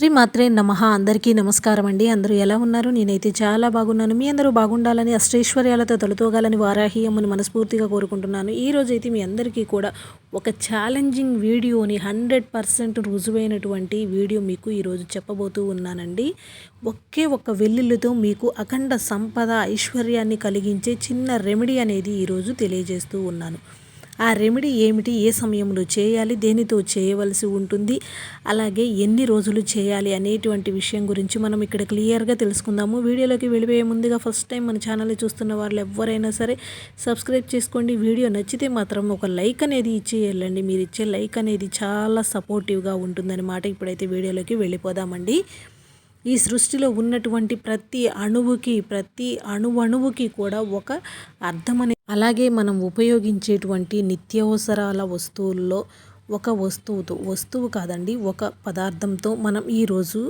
శ్రీమాత్రే నమ. అందరికీ నమస్కారం అండి. అందరూ ఎలా ఉన్నారు? నేనైతే చాలా బాగున్నాను. మీ అందరూ బాగుండాలని అష్టైశ్వర్యాలతో తొలతోగాలని వారాహి అమ్మని మనస్ఫూర్తిగా కోరుకుంటున్నాను. ఈ రోజు అయితే మీ అందరికీ కూడా ఒక ఛాలెంజింగ్ వీడియోని హండ్రెడ్ పర్సెంట్ రుజువైనటువంటి వీడియో మీకు ఈరోజు చెప్పబోతూ ఉన్నానండి. ఒకే ఒక్క వెల్లుల్లితో మీకు అఖండ సంపద ఐశ్వర్యాన్ని కలిగించే చిన్న రెమెడీ అనేది ఈరోజు తెలియజేస్తూ ఉన్నాను. ఆ రెమెడీ ఏమిటి? ఏ సమయంలో చేయాలి? దేనితో చేయవలసి ఉంటుంది? అలాగే ఎన్ని రోజులు చేయాలి అనేటువంటి విషయం గురించి మనం ఇక్కడ క్లియర్గా తెలుసుకుందాము. వీడియోలోకి వెళ్ళిపోయే ముందుగా ఫస్ట్ టైం మన ఛానల్ని చూస్తున్న వాళ్ళు ఎవరైనా సరే సబ్స్క్రైబ్ చేసుకోండి. వీడియో నచ్చితే మాత్రం ఒక లైక్ అనేది ఇచ్చి వెళ్ళండి. మీరు ఇచ్చే లైక్ అనేది చాలా సపోర్టివ్గా ఉంటుందన్నమాట. ఇప్పుడైతే వీడియోలోకి వెళ్ళిపోదామండి. ఈ సృష్టిలో ఉన్నటువంటి ప్రతి అణువుకి ప్రతి అణువణువుకి కూడా ఒక అర్థమనే అలాగే మనం ఉపయోగించేటువంటి నిత్యావసరాల వస్తువుల్లో ఒక వస్తువుతో వస్తువు కాదండి ఒక పదార్థంతో మనం ఈరోజు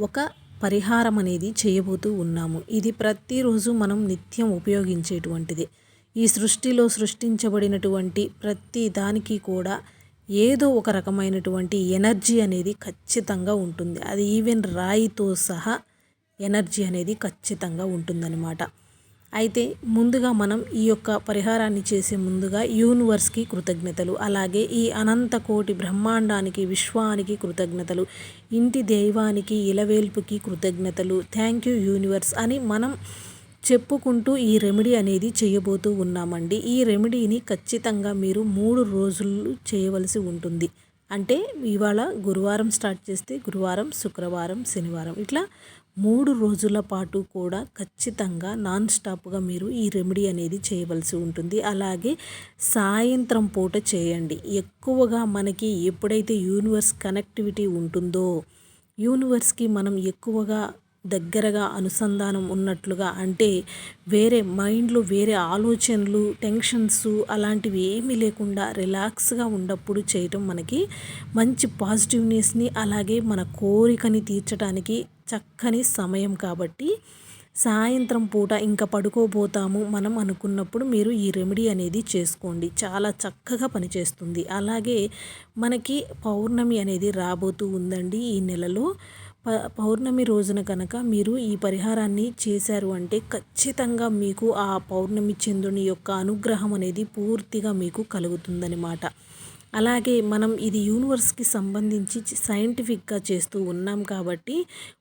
ఒక పరిహారం అనేది చేయబోతూ ఉన్నాము. ఇది ప్రతిరోజు మనం నిత్యం ఉపయోగించేటువంటిది. ఈ సృష్టిలో సృష్టించబడినటువంటి ప్రతి దానికి కూడా ఏదో ఒక రకమైనటువంటి ఎనర్జీ అనేది ఖచ్చితంగా ఉంటుంది. అది ఈవెన్ రాయితో సహా ఎనర్జీ అనేది ఖచ్చితంగా ఉంటుందన్నమాట. అయితే ముందుగా మనం ఈ యొక్క పరిహారాన్ని చేసే ముందుగా యూనివర్స్కి కృతజ్ఞతలు అలాగే ఈ అనంత కోటి బ్రహ్మాండానికి విశ్వానికి కృతజ్ఞతలు ఇంటి దైవానికి ఇలవేల్పుకి కృతజ్ఞతలు థ్యాంక్ యూ యూనివర్స్ అని మనం చెప్పుకుంటూ ఈ రెమెడీ అనేది చేయబోతూ ఉన్నామండి. ఈ రెమెడీని ఖచ్చితంగా మీరు మూడు రోజులు చేయవలసి ఉంటుంది. అంటే ఇవాళ గురువారం స్టార్ట్ చేస్తే గురువారం శుక్రవారం శనివారం ఇట్లా మూడు రోజుల పాటు కూడా ఖచ్చితంగా నాన్ స్టాప్గా మీరు ఈ రెమెడీ అనేది చేయవలసి ఉంటుంది. అలాగే సాయంత్రం పూట చేయండి. ఎక్కువగా మనకి ఎప్పుడైతే యూనివర్స్ కనెక్టివిటీ ఉంటుందో యూనివర్స్కి మనం ఎక్కువగా దగ్గరగా అనుసంధానం ఉన్నట్లుగా అంటే వేరే మైండ్లో వేరే ఆలోచనలు టెన్షన్స్ అలాంటివి ఏమీ లేకుండా రిలాక్స్గా ఉన్నప్పుడు చేయటం మనకి మంచి పాజిటివ్నెస్ని అలాగే మన కోరికని తీర్చడానికి చక్కని సమయం కాబట్టి సాయంత్రం పూట ఇంకా పడుకోబోతాము మనం అనుకున్నప్పుడు మీరు ఈ రెమెడీ అనేది చేసుకోండి. చాలా చక్కగా పనిచేస్తుంది. అలాగే మనకి పౌర్ణమి అనేది రాబోతూ ఉందండి ఈ నెలలో. ప పౌర్ణమి రోజున కనుక మీరు ఈ పరిహారాన్ని చేశారు అంటే ఖచ్చితంగా మీకు ఆ పౌర్ణమి చంద్రుని యొక్క అనుగ్రహం అనేది పూర్తిగా మీకు కలుగుతుందనమాట అలాగే మనం ఇది యూనివర్స్కి సంబంధించి సైంటిఫిక్గా చేస్తూ ఉన్నాం కాబట్టి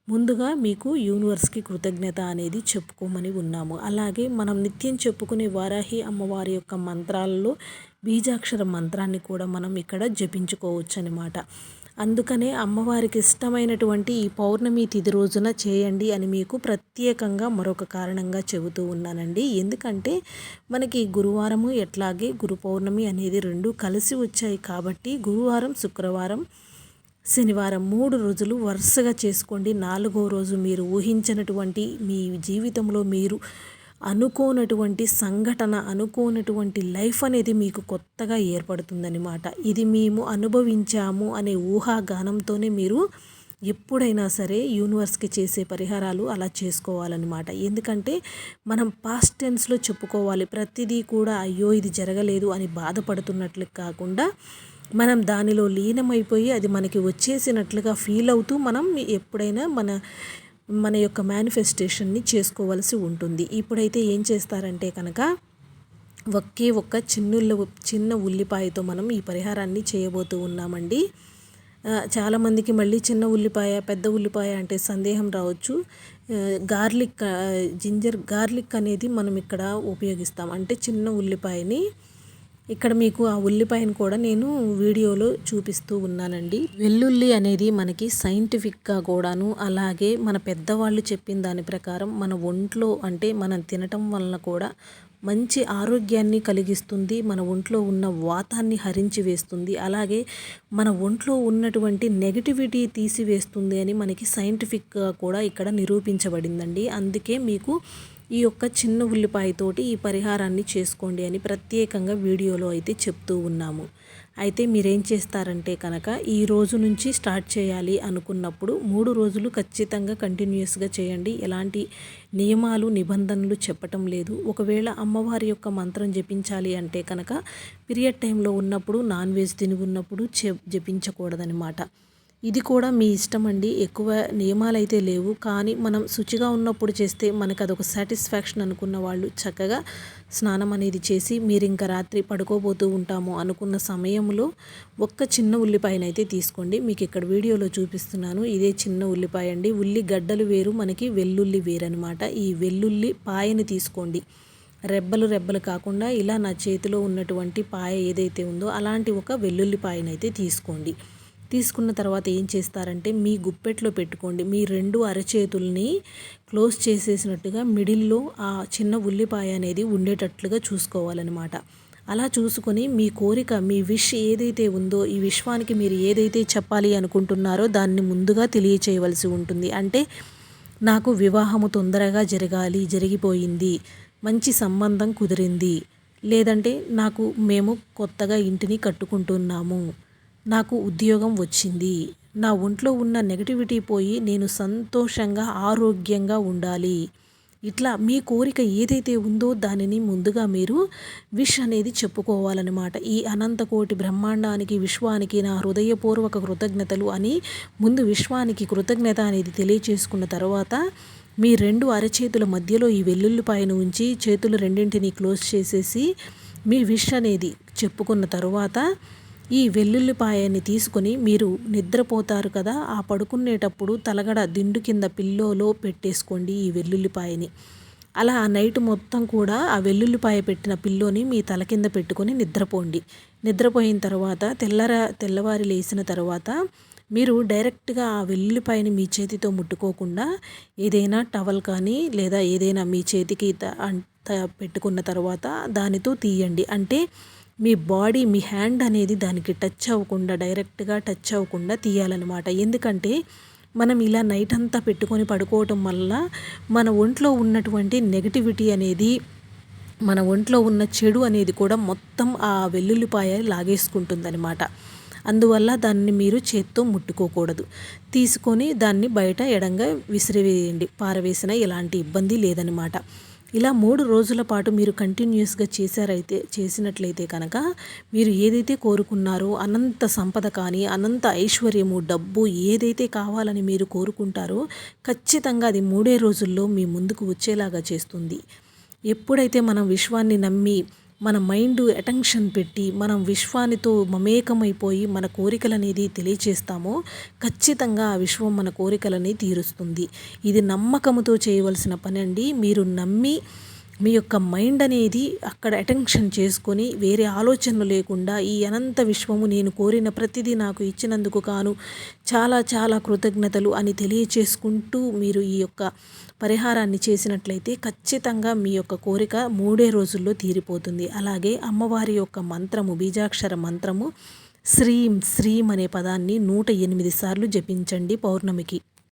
ముందుగా మీకు యూనివర్స్కి కృతజ్ఞత అనేది చెప్పుకోమని ఉన్నాము. అలాగే మనం నిత్యం చెప్పుకునే వారాహి అమ్మవారి యొక్క మంత్రాలలో బీజాక్షర మంత్రాన్ని కూడా మనం ఇక్కడ జపించుకోవచ్చు అనమాట అందుకనే అమ్మవారికి ఇష్టమైనటువంటి ఈ పౌర్ణమి తిథి రోజున చేయండి అని మీకు ప్రత్యేకంగా మరొక కారణంగా చెబుతూ ఉన్నానండి. ఎందుకంటే మనకి గురువారము ఎట్లాగే గురు పౌర్ణమి అనేది రెండు కలిసి వచ్చాయి కాబట్టి గురువారం శుక్రవారం శనివారం మూడు రోజులు వరుసగా చేసుకోండి. నాలుగో రోజు మీరు ఊహించినటువంటి మీ జీవితంలో మీరు అనుకోనటువంటి సంఘటన అనుకోనటువంటి లైఫ్ అనేది మీకు కొత్తగా ఏర్పడుతుందనమాట ఇది మేము అనుభవించాము అనే ఊహాగానంతోనే మీరు ఎప్పుడైనా సరే యూనివర్స్కి చేసే పరిహారాలు అలా చేసుకోవాలన్నమాట ఎందుకంటే మనం పాస్ట్ టెన్స్లో చెప్పుకోవాలి ప్రతిదీ కూడా అయ్యో ఇది జరగలేదు అని బాధపడుతున్నట్లు కాకుండా మనం దానిలో లీనమైపోయి అది మనకి వచ్చేసినట్లుగా ఫీల్ అవుతూ మనం ఎప్పుడైనా మన మన యొక్క మేనిఫెస్టేషన్ని చేసుకోవాల్సి ఉంటుంది. ఇప్పుడైతే ఏం చేస్తారంటే కనుక ఒకే ఒక్క చిన్నుల్ల చిన్న ఉల్లిపాయతో మనం ఈ పరిహారాన్ని చేయబోతూ ఉన్నామండి. చాలామందికి మళ్ళీ చిన్న ఉల్లిపాయ పెద్ద ఉల్లిపాయ అంటే సందేహం రావచ్చు. గార్లిక్ జింజర్ గార్లిక్ అనేది మనం ఇక్కడ ఉపయోగిస్తాం. అంటే చిన్న ఉల్లిపాయని ఇక్కడ మీకు ఆ ఉల్లిపాయను కూడా నేను వీడియోలో చూపిస్తూ ఉన్నానండి. వెల్లుల్లి అనేది మనకి సైంటిఫిక్గా కూడాను అలాగే మన పెద్దవాళ్ళు చెప్పిన దాని ప్రకారం మన ఒంట్లో అంటే మనం తినటం వలన కూడా మంచి ఆరోగ్యాన్ని కలిగిస్తుంది మన ఒంట్లో ఉన్న వాతాన్ని హరించి వేస్తుంది అలాగే మన ఒంట్లో ఉన్నటువంటి నెగిటివిటీ తీసివేస్తుంది అని మనకి సైంటిఫిక్గా కూడా ఇక్కడ నిరూపించబడిందండి. అందుకే మీకు ఈ యొక్క చిన్న ఉల్లిపాయతోటి ఈ పరిహారాన్ని చేసుకోండి అని ప్రత్యేకంగా వీడియోలో అయితే చెప్తూ ఉన్నాము. అయితే మీరేం చేస్తారంటే కనుక ఈ రోజు నుంచి స్టార్ట్ చేయాలి అనుకున్నప్పుడు మూడు రోజులు ఖచ్చితంగా కంటిన్యూస్గా చేయండి. ఎలాంటి నియమాలు నిబంధనలు చెప్పటం లేదు. ఒకవేళ అమ్మవారి యొక్క మంత్రం జపించాలి అంటే కనుక పీరియడ్ టైంలో ఉన్నప్పుడు నాన్ వెజ్ తిని ఉన్నప్పుడు జపించకూడదనమాట ఇది కూడా మీ ఇష్టం అండి. ఎక్కువ నియమాలైతే లేవు. కానీ మనం శుచిగా ఉన్నప్పుడు చేస్తే మనకు అదొక సాటిస్ఫాక్షన్ అనుకున్న వాళ్ళు చక్కగా స్నానం అనేది చేసి మీరు ఇంకా రాత్రి పడుకోబోతూ ఉంటాము అనుకున్న సమయంలో ఒక్క చిన్న ఉల్లిపాయనైతే తీసుకోండి. మీకు ఇక్కడ వీడియోలో చూపిస్తున్నాను. ఇదే చిన్న ఉల్లిపాయ అండి. ఉల్లి గడ్డలు వేరు మనకి వెల్లుల్లి వేరు అనమాట ఈ వెల్లుల్లి పాయని తీసుకోండి. రెబ్బలు రెబ్బలు కాకుండా ఇలా నా చేతిలో ఉన్నటువంటి పాయ ఏదైతే ఉందో అలాంటి ఒక వెల్లుల్లి పాయనైతే తీసుకోండి. తీసుకున్న తర్వాత ఏం చేస్తారంటే మీ గుప్పెట్లో పెట్టుకోండి. మీ రెండు అరచేతుల్ని క్లోజ్ చేసేసినట్టుగా మిడిల్లో ఆ చిన్న ఉల్లిపాయ అనేది ఉండేటట్లుగా చూసుకోవాలన్నమాట. అలా చూసుకొని మీ కోరిక మీ విష్ ఏదైతే ఉందో ఈ విశ్వానికి మీరు ఏదైతే చెప్పాలి అనుకుంటున్నారో దాన్ని ముందుగా తెలియచేయవలసి ఉంటుంది. అంటే నాకు వివాహము తొందరగా జరగాలి జరిగిపోయింది మంచి సంబంధం కుదిరింది లేదంటే నాకు మేము కొత్తగా ఇంటిని కట్టుకుంటున్నాము నాకు ఉద్యోగం వచ్చింది. నా ఒంట్లో ఉన్న నెగటివిటీ పోయి నేను సంతోషంగా ఆరోగ్యంగా ఉండాలి. ఇట్లా మీ కోరిక ఏదైతే ఉందో దానిని ముందుగా మీరు విష్ అనేది చెప్పుకోవాలన్నమాట. ఈ అనంతకోటి బ్రహ్మాండానికి విశ్వానికి నా హృదయపూర్వక కృతజ్ఞతలు అని ముందు విశ్వానికి కృతజ్ఞత అనేది తెలియచేసుకున్న తర్వాత మీ రెండు అరచేతుల మధ్యలో ఈ వెల్లుల్లిపాయను ఉంచి చేతులు రెండింటిని క్లోజ్ చేసేసి మీ విష్ అనేది చెప్పుకున్న తర్వాత ఈ వెల్లుల్లిపాయని తీసుకొని మీరు నిద్రపోతారు కదా ఆ పడుకునేటప్పుడు తలగడ దిండు కింద పిల్లోలో పెట్టేసుకోండి ఈ వెల్లుల్లిపాయని. అలా ఆ నైట్ మొత్తం కూడా ఆ వెల్లుల్లిపాయ పెట్టిన పిల్లోని మీ తల కింద పెట్టుకొని నిద్రపోండి. నిద్రపోయిన తర్వాత తెల్లర తెల్లవారి లేచిన తర్వాత మీరు డైరెక్ట్గా ఆ వెల్లుల్లిపాయని మీ చేతితో ముట్టుకోకుండా ఏదైనా టవల్ కానీ లేదా ఏదైనా మీ చేతికి పెట్టుకున్న తర్వాత దానితో తీయండి. అంటే మీ బాడీ మీ హ్యాండ్ అనేది దానికి టచ్ అవ్వకుండా డైరెక్ట్గా టచ్ అవ్వకుండా తీయాలన్నమాట. ఎందుకంటే మనం ఇలా నైట్ అంతా పెట్టుకొని పడుకోవటం వల్ల మన ఒంట్లో ఉన్నటువంటి నెగటివిటీ అనేది మన ఒంట్లో ఉన్న చెడు అనేది కూడా మొత్తం ఆ వెల్లుల్లిపాయ లాగేసుకుంటుందనమాట అందువల్ల దాన్ని మీరు చేత్తో ముట్టుకోకూడదు. తీసుకొని దాన్ని బయట ఎడంగా విసిరివేయండి. పారవేసిన ఎలాంటి ఇబ్బంది లేదనమాట ఇలా మూడు రోజుల పాటు మీరు కంటిన్యూస్గా చేశారైతే చేసినట్లయితే కనుక మీరు ఏదైతే కోరుకున్నారో అనంత సంపద కానీ అనంత ఐశ్వర్యము డబ్బు ఏదైతే కావాలని మీరు కోరుకుంటారో ఖచ్చితంగా అది మూడే రోజుల్లో మీ ముందుకు వచ్చేలాగా చేస్తుంది. ఎప్పుడైతే మనం విశ్వాన్ని నమ్మి మన మైండ్ అటెన్షన్ పెట్టి మనం విశ్వానితో మమేకమైపోయి మన కోరికలనేది తెలియచేస్తామో ఖచ్చితంగా ఆ విశ్వం మన కోరికలని తీరుస్తుంది. ఇది నమ్మకముతో చేయవలసిన పని అండి మీరు నమ్మి మీ యొక్క మైండ్ అనేది అక్కడ అటెన్షన్ చేసుకొని వేరే ఆలోచనలు లేకుండా ఈ అనంత విశ్వము నేను కోరిన ప్రతిదీ నాకు ఇచ్చినందుకు కాను చాలా చాలా కృతజ్ఞతలు అని తెలియచేసుకుంటూ మీరు ఈ యొక్క పరిహారాన్ని చేసినట్లయితే ఖచ్చితంగా మీ యొక్క కోరిక మూడే రోజుల్లో తీరిపోతుంది. అలాగే అమ్మవారి యొక్క మంత్రము బీజాక్షర మంత్రము శ్రీం శ్రీం అనే పదాన్ని నూట ఎనిమిది సార్లు జపించండి పౌర్ణమికి.